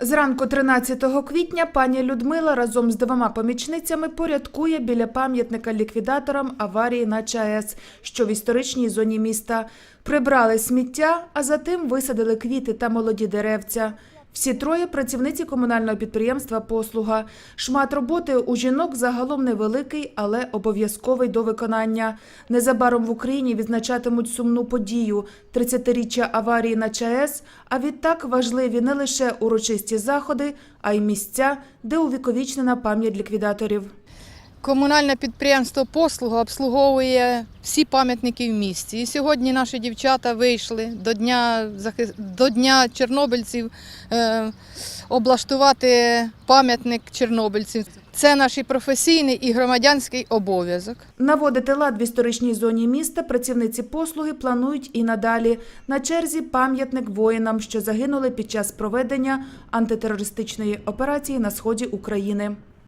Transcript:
Зранку 13 квітня пані Людмила разом з двома помічницями порядкує біля пам'ятника ліквідаторам аварії на ЧАЕС, що в історичній зоні міста. Прибрали сміття, а затим висадили квіти та молоді деревця. Всі троє працівниці комунального підприємства Послуга. Шмат роботи у жінок загалом невеликий, але обов'язковий до виконання. Незабаром в Україні відзначатимуть сумну подію 30-річчя аварії на ЧАЕС. А відтак важливі не лише урочисті заходи, а й місця, де увіковічнена пам'ять ліквідаторів. Комунальне підприємство послуга обслуговує всі пам'ятники в місті. І сьогодні наші дівчата вийшли до дня до дня чорнобильців е, облаштувати пам'ятник чорнобильців. Це наш професійний і громадянський обов'язок. Наводити лад в історичній зоні міста працівниці послуги планують і надалі. На черзі пам'ятник воїнам, що загинули під час проведення антитерористичної операції на сході України.